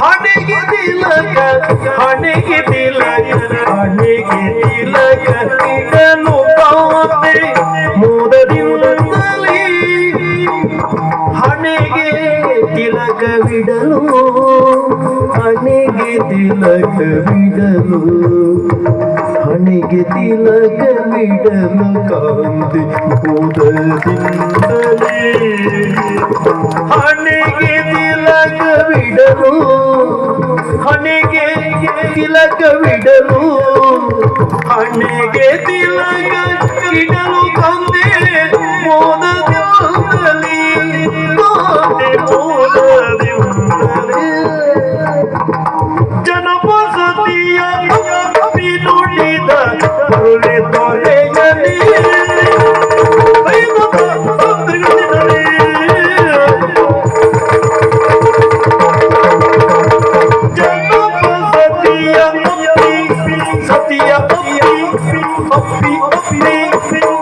ಹಣೆಗೆ ತಿಲಕ ಹಣೆಗೆ ತಿಲಕ ಹಣೆಗೆ ತಿಲಕ ಇದನ್ನು ಕಾಂತೆ ಮೋದದಿಂದಲೇ ಹಣೆಗೆ ತಿಲಕವಿಡಲು ಹಣೆಗೆ ತಿಲಕವಿಡಲು ಹಣೆಗೆ ತಿಲಕವಿಡಲು ಕಾಂತಿ ಮೋದದಿಂದಲೇ. ಹಣೆಗೆ ತಿಲಕವಿಡಲು ಹಣೆಗೆ ತಿಲಕವಿಡಲು ಹಣೆಗೆ ತಿಲಕ ಇಡಲು ಕಂದ Opti, opti, opti, opti, opti, opti,